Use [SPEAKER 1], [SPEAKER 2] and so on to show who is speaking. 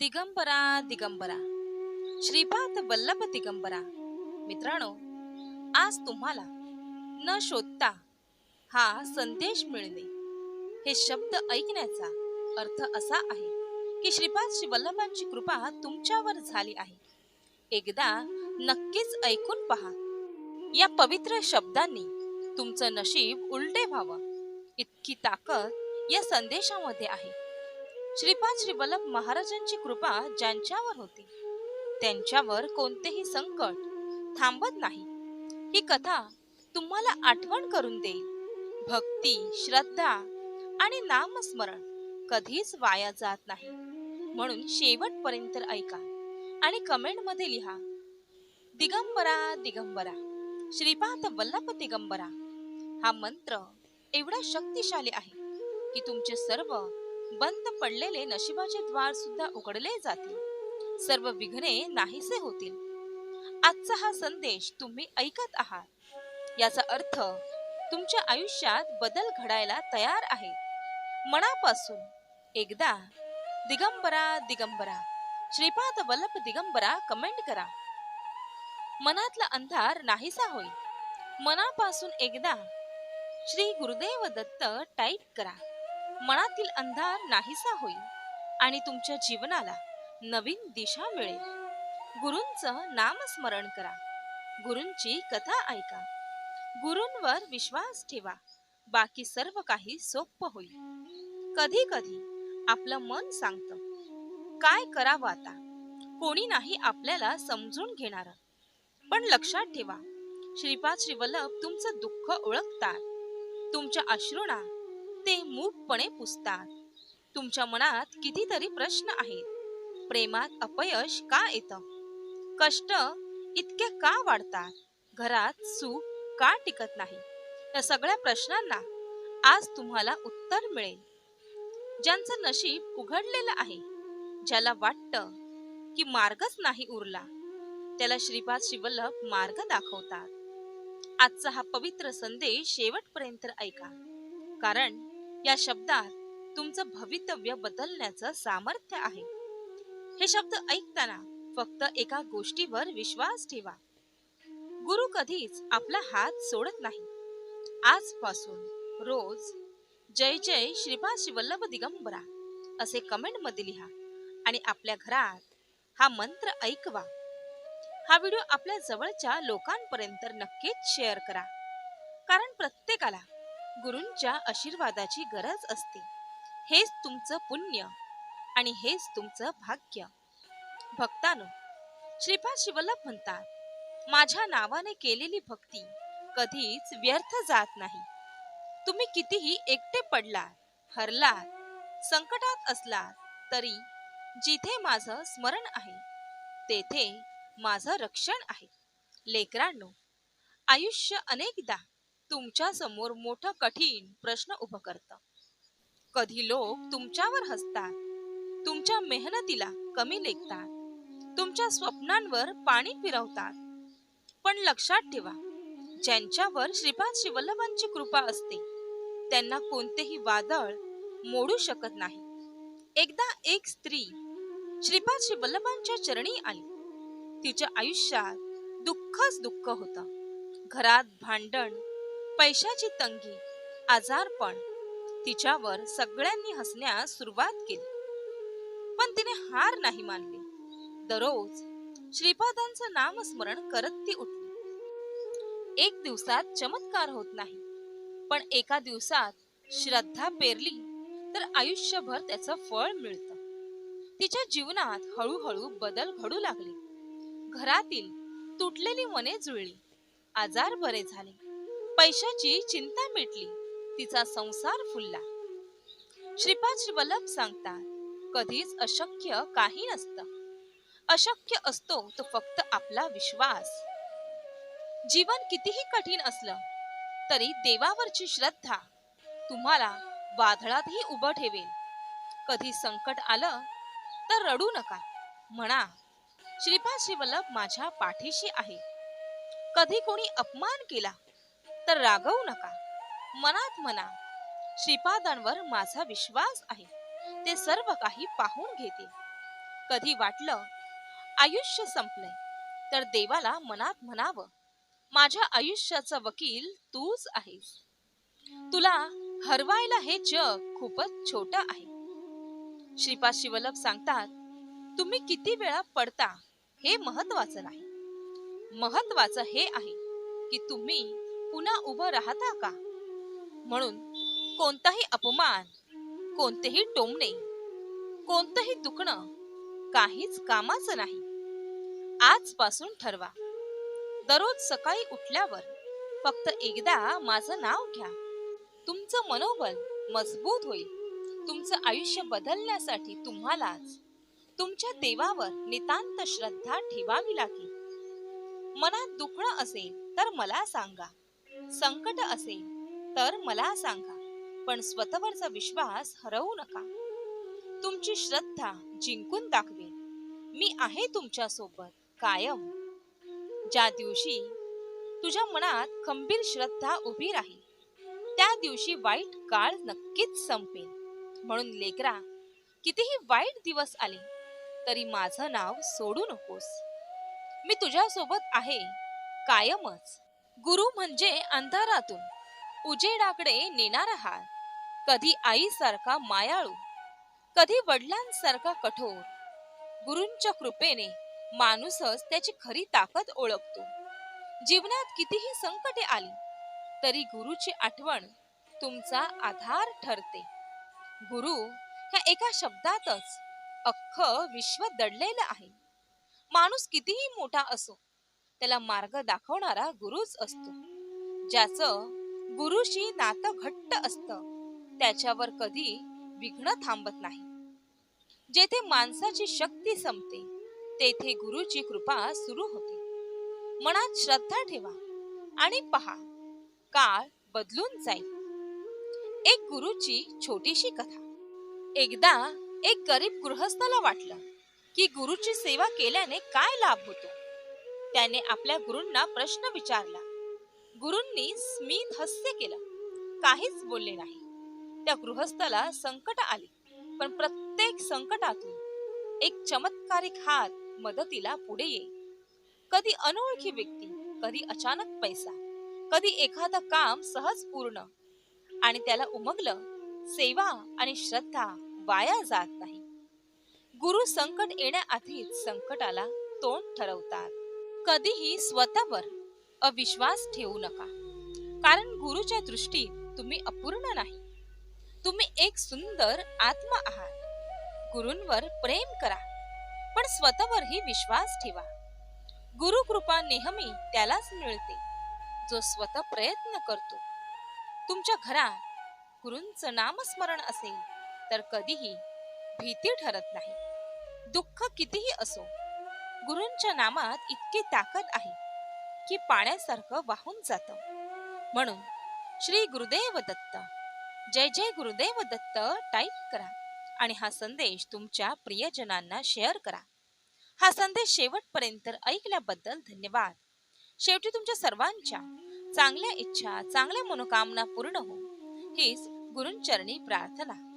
[SPEAKER 1] दिगंबरा दिगंबरा. श्रीपाद वल्लभ दिगंबरा. मित्रांनो आज तुम्हाला न शोधता हा संदेश मिळणे हे शब्द ऐकण्याचा अर्थ असा आहे की श्रीपाद श्री वल्लभांची कृपा तुमच्यावर झाली आहे. एकदा नक्कीच ऐकून पहा. या पवित्र शब्दांनी तुमचं नशीब उलटे व्हावं. इतकी ताकद या संदेशामध्ये आहे. श्रीपाद श्री वल्लभ महाराजांची कृपा ज्यांच्यावर होती त्यांच्यावर कोणतेही संकट थांबत नाही. ही कथा तुम्हाला आठवण करून देईल. भक्ती श्रद्धा आणि नामस्मरण कधीच वाया जात नाही. म्हणून शेवटपर्यंत ऐका आणि कमेंटमध्ये लिहा दिगंबरा दिगंबरा श्रीपाद वल्लभ दिगंबरा. हा मंत्र एवढा शक्तिशाली आहे की तुमचे सर्व बंद पडलेले नशिबाचे द्वार सुद्धा उघडले जातील. सर्व विघ्ने नाहीसे होतील. आजचा हा संदेश तुम्ही ऐकत आहात. याचा अर्थ तुमच्या आयुष्यात बदल घडायला तयार आहे. मनापासून एकदा दिगंबरा दिगंबरा. श्रीपाद वल्लभ दिगंबरा कमेंट करा. मनातला अंधार नाहीसा होईल. मनापासून एकदा श्री गुरुदेव दत्त टाईप करा. मनातील अंधार नाहीसा होईल आणि तुमच्या जीवनाला नवीन दिशा मिळेल. गुरूंचं नामस्मरण करा. गुरूंची कथा ऐका. गुरूंवर विश्वास ठेवा. बाकी सर्व काही सोपं होईल. कधी कधी आपलं मन सांगतं काय करावं आता? कोणी नाही आपल्याला समजून घेणार. पण लक्षात ठेवा श्रीपाद श्रीवल्लभ तुमचं दुःख ओळखतात. तुमच्या अश्रुणा ते मूकपणे पुसतात. तुमच्या मनात कितीतरी प्रश्न आहेत. प्रेमात अपयश का येतं? कष्ट इतके का वाढतात? घरात सुख का टिकत नाही? या सगळ्या प्रश्नांना आज तुम्हाला उत्तर मिळेल. ज्यांचं नशीब उघडलेलं आहे ज्याला वाटतं की मार्गच नाही उरला त्याला श्रीपाद शिवल्लभ मार्ग दाखवतात. आजचा हा पवित्र संदेश शेवटपर्यंत ऐका. कारण या शब्दात तुमचं भवितव्य बदलण्याचं सामर्थ्य आहे. हे शब्द ऐकताना फक्त एका गोष्टीवर विश्वास ठेवा. गुरु कधीच आपला हात सोडत नाही. आजपासून रोज जय जय श्रीपा शिवल्लभ दिगंबरा असे कमेंटमध्ये लिहा आणि आपल्या घरात हा मंत्र ऐकवा. हा व्हिडिओ आपल्या जवळच्या लोकांपर्यंत नक्कीच शेअर करा. कारण प्रत्येकाला गुरूंच्या आशीर्वादाची गरज असते. हेच तुमचं पुण्य आणि हेच तुमचं भाग्य. भक्तानो श्रीपाद शिवल्लभ म्हणतात माझ्या नावाने केलेली भक्ती कधीच व्यर्थ जात नाही. तुम्ही कितीही एकटे पडलात हरलात संकटात असलात तरी जिथे माझं स्मरण आहे तेथे माझं रक्षण आहे. लेकरांनो आयुष्य अनेकदा तुमच्यासमोर मोठं कठीण प्रश्न उभं करतं. कधी लोक तुमच्यावर हसतात तुमच्या मेहनतीला कमी लेखतात तुमच्या स्वप्नांवर पाणी फिरवतात. पण लक्षात ठेवा ज्यांच्यावर श्रीपाद शिवल्लभांची कृपा असते त्यांना कोणतेही वादळ मोडू शकत नाही. एकदा एक स्त्री श्रीपाद शिवल्लभांच्या चरणी आली. तिच्या आयुष्यात दुःखच दुःख होत. घरात भांडण पैशाची तंगी आजारपण तिच्यावर सगळ्यांनी हसण्यास सुरुवात केली. पण तिने हार नाही मानली. दररोज श्रीपादांचं नामस्मरण करत ती उठली. एक दिवसात चमत्कार होत नाही. पण एका दिवसात श्रद्धा पेरली तर आयुष्यभर त्याचं फळ मिळतं. तिच्या जीवनात हळूहळू बदल घडू लागले. घरातील तुटलेली मने जुळली. आजार बरे झाले. पैशाची चिंता मिटली. तिचा संसार फुलला. श्रीपाद श्रीवल्लभ सांगतात कधीच अशक्य काही नसतं. अशक्य असतो तो फक्त आपला विश्वास. जीवन कितीही कठीण असलं तरी देवावरची श्रद्धा तुम्हाला वादळातही उभं ठेवेल. कधी संकट आलं तर रडू नका. म्हणा श्रीपाद श्रीवल्लभ माझ्या पाठीशी आहे. कधी कोणी अपमान केला तर रागवू नका. मनात म्हणा श्रीपादांवर माझा विश्वास आहे. ते सर्व काही पाहून घेतील कधी वाटलं आयुष्य संपलंय तर देवाला मनात म्हणावं माझ्या आयुष्याचा वकील तूच आहेस. तुला हरवायला हे जग खूपच छोट आहे. श्रीपाद शिवलभ सांगतात तुम्ही किती वेळा पडता हे महत्वाचं नाही. महत्वाचं हे आहे की तुम्ही पुन्हा उभं राहता का? म्हणून कोणताही अपमान कोणतेही टोमणे कोणतंही दुखणं काहीच कामाचं नाही. आजपासून ठरवा. दररोज सकाळी उठल्यावर फक्त एकदा माझं नाव घ्या. तुमचं मनोबल मजबूत होईल. तुमचं आयुष्य बदलण्यासाठी तुम्हालाच तुमच्या देवावर नितांत श्रद्धा ठेवावी लागेल. मनात दुखणं असेल तर मला सांगा. संकट असेल तर मला सांगा पण स्वतःवरचा विश्वास हरवू नका. तुमची श्रद्धा जिंकून दाखवेल मी आहे तुमच्यासोबत कायम. ज्या दिवशी तुझ्या मनात खंबीर श्रद्धा उभी राहील त्या दिवशी वाईट काळ नक्कीच संपेल. म्हणून लेकरा कितीही वाईट दिवस आले तरी माझं नाव सोडू नकोस. मी तुझ्यासोबत आहे कायमच. गुरु म्हणजे अंधारातून. उजेडाकडे नेणारा हार कधी आईसारखा मायाळू. कधी वडिलांसारखा कठोर. गुरूंच्या कृपेने माणूसच त्याची खरी ताकद ओळखतो. जीवनात कितीही संकटे आली तरी गुरुची आठवण तुमचा आधार ठरते. गुरु ह्या एका शब्दातच अख्ख विश्व दडलेलं आहे. माणूस कितीही मोठा असो त्याला मार्ग दाखवणारा गुरुच असतो. ज्याचं गुरुशी नातं घट्ट असतं त्याच्यावर कधी विघ्न थांबत नाही. जेथे माणसाची शक्ती संपते तेथे गुरुची कृपा सुरू होते. मनात श्रद्धा ठेवा आणि पहा काळ बदलून जाईल. एक गुरुची छोटीशी कथा. एकदा एक गरीब गृहस्थाला वाटलं की गुरुची सेवा केल्याने काय लाभ होतो? त्याने आपल्या गुरूंना प्रश्न विचारला. गुरूंनी स्मित हस्य केलं. काहीच बोलले नाही. त्या गृहस्थाला संकट आले पण प्रत्येक संकटातून एक चमत्कारिक हात मदतीला पुढे येईल. कधी अनोळखी व्यक्ती कधी अचानक पैसा कधी एखादं काम सहज पूर्ण आणि त्याला उमगलं सेवा आणि श्रद्धा वाया जात नाही. गुरु संकट येण्याआधीच संकटाला तोंड ठरवतात. कधीही स्वतःवर अविश्वास ठेवू नका. कारण गुरुच्या दृष्टीत तुम्ही अपूर्ण नाही. तुम्ही एक सुंदर आत्मा आहात. गुरूंवर प्रेम करा पण स्वतःवरही विश्वास ठेवा. गुरु कृपा नेहमी त्यालाच मिळते जो स्वतः प्रयत्न करतो. तुमच्या घरात गुरूंचं नामस्मरण असेल तर कधीही भीती ठरत नाही. दुःख कितीही असो गुरूंच्या नामात इतकी ताकद आहे की पाण्यासारखं वाहून जात. म्हणून श्री गुरुदेव दत्त जय जय गुरुदेव दत्त टाईप करा आणि हा संदेश तुमच्या प्रियजनांना शेअर करा. हा संदेश शेवटपर्यंत ऐकल्याबद्दल धन्यवाद. शेवटी तुमच्या सर्वांच्या चांगल्या इच्छा चांगल्या मनोकामना पूर्ण हो. हीच गुरुंचरणी प्रार्थना.